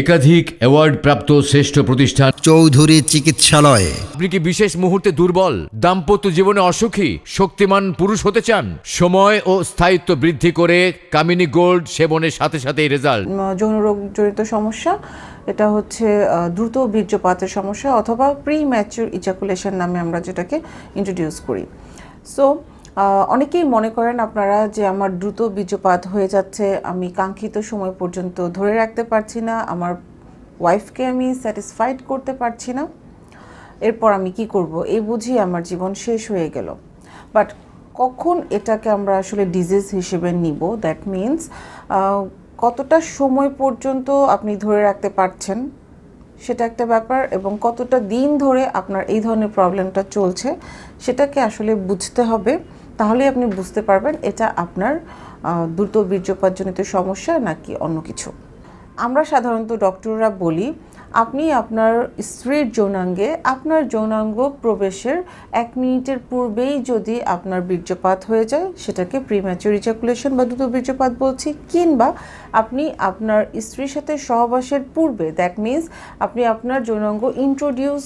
একাধিক অ্যাওয়ার্ড প্রাপ্ত শ্রেষ্ঠ প্রতিষ্ঠান। চৌধুরী চিকিৎসালয়। আপনি কি বিশেষ মুহূর্তে দুর্বল দাম্পত্য জীবনে অসুখী শক্তিমান পুরুষ হতে চান? সময় ও স্থায়িত্ব বৃদ্ধি করে কামিনী গোল্ড সেবনের সাথে সাথে রেজাল্ট। যৌন রোগ জড়িত সমস্যা এটা হচ্ছে দ্রুত বীর্যপাতের সমস্যা অথবা প্রি ম্যাচিউর ইজাকুলেশন নামে আমরা যেটাকে ইন্ট্রোডিউস করি। সো অনেকেই মনে করেন আপনারা যে আমার দ্রুত বীজপাত হয়ে যাচ্ছে, আমি কাঙ্ক্ষিত সময় পর্যন্ত ধরে রাখতে পারছি না, আমার ওয়াইফকে আমি স্যাটিসফাইড করতে পারছি না। এরপর আমি কি করব? এই বুঝি আমার জীবন শেষ হয়ে গেল। বাট কখন এটাকে আমরা আসলে ডিজিজ হিসেবে নিব? দ্যাট মিন্স কতটা সময় পর্যন্ত আপনি ধরে রাখতে পারছেন সেটা একটা ব্যাপার এবং কতটা দিন ধরে আপনার এই ধরনের প্রবলেমটা চলছে সেটাকে আসলে বুঝতে হবে। তাহলে আপনি বুঝতে পারবেন এটা আপনার দ্রুত বীর্যপাতজনিত সমস্যা নাকি অন্য কিছু। আমরা সাধারণত ডক্টররা বলি, আপনি আপনার স্ত্রীর যৌনাঙ্গে, আপনার যৌনাঙ্গ প্রবেশের এক মিনিটের পূর্বেই যদি আপনার বীর্যপাত হয়ে যায়, সেটাকে প্রিম্যাচুর ইজাকুলেশন বা দ্রুত বীর্যপাত বলছি, কিংবা আপনি আপনার স্ত্রীর সাথে সহবাসের পূর্বে দ্যাট মিন্স আপনি আপনার যৌনাঙ্গ ইন্ট্রোডিউস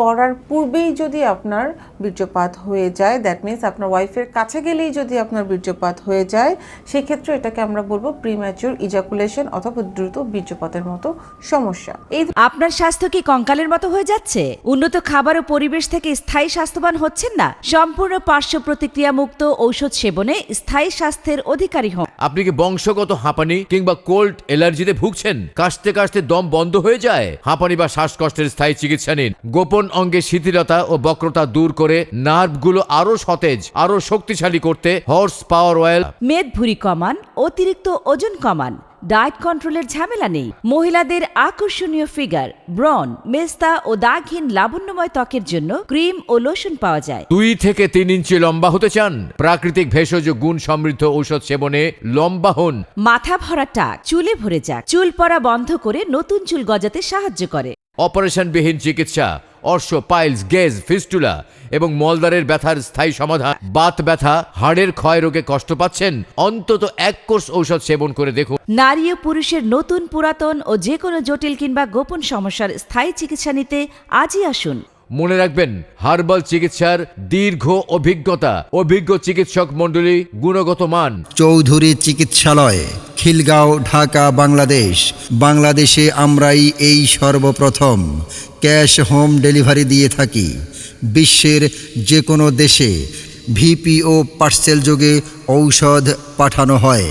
করার পূর্বেই যদি আপনার বীর্যপাত হয়ে যায় দ্যাট মিন্স আপনার ওয়াইফের কাছে গেলেই যদি আপনার বীর্যপাত হয়ে যায় সেক্ষেত্রে এটাকে আমরা বলব প্রিম্যাচুর ইজাকুলেশন অথবা দ্রুত বীর্যপাতের মতো সমস্যা। এই আপনার স্বাস্থ্য কি কঙ্কালের মতো হয়ে যাচ্ছে? উন্নত খাবার ও পরিবেশ থেকে স্থায়ী স্বাস্থ্যবান হচ্ছেন না? সম্পূর্ণ পার্শ্ব প্রতিক্রিয়া মুক্ত ঔষধ সেবনে স্থায়ী স্বাস্থ্যের অধিকারী হন। আপনি কি বংশগত হাঁপানি কিংবা কোল্ড অ্যালার্জিতে ভুগছেন? কাশতে কাশতে দম বন্ধ হয়ে যায়? হাঁপানি বা শ্বাসকষ্টের স্থায়ী চিকিৎসা নিন। গোপন অঙ্গে শিথিলতা ও বক্রতা দূর করে নার্ভগুলো আরও সতেজ আরও শক্তিশালী করতে হর্স পাওয়ার অয়েল। মেদ ভুঁড়ি কমান অতিরিক্ত ওজন কমান ডায়েট কন্ট্রোলের ঝামেলা নেই। মহিলাদের আকর্ষণীয় ফিগার ব্রন মেস্তা ও দাগহীন লাবণ্যময় ত্বকের জন্য ক্রিম ও লোশন পাওয়া যায়। দুই থেকে তিন ইঞ্চি লম্বা হতে চান। প্রাকৃতিক ভেষজ গুণ সমৃদ্ধ ঔষধ সেবনে লম্বা হন। মাথা ভরা টাক চুলে ভরে যাক। চুল পড়া বন্ধ করে নতুন চুল গজাতে সাহায্য করে। অপারেশনবিহীন চিকিৎসা। অর্শ পাইলস গেজ ফিস্টুলা এবং মলদারের ব্যথার স্থায়ী সমাধান। বাত ব্যথা হাড়ের ক্ষয় রোগে কষ্ট পাচ্ছেন? অন্তত এক কোর্স ঔষধ সেবন করে দেখুন। নারী ও পুরুষের নতুন পুরাতন ও যে কোনো জটিল কিংবা গোপন সমস্যার স্থায়ী চিকিৎসা নিতে আজই আসুন। মনে রাখবেন হার্বাল চিকিৎসার দীর্ঘ অভিজ্ঞতা। অভিজ্ঞ চিকিৎসক মন্ডলী গুণগত মান। চৌধুরী চিকিৎসালয় খিলগাঁও, ঢাকা, বাংলাদেশ। বাংলাদেশে আমরাই এই সর্বপ্রথম ক্যাশ হোম ডেলিভারি দিয়ে থাকি। বিশ্বের যে কোনো দেশে ভিপিও পার্সেল যোগে ঔষধ পাঠানো হয়।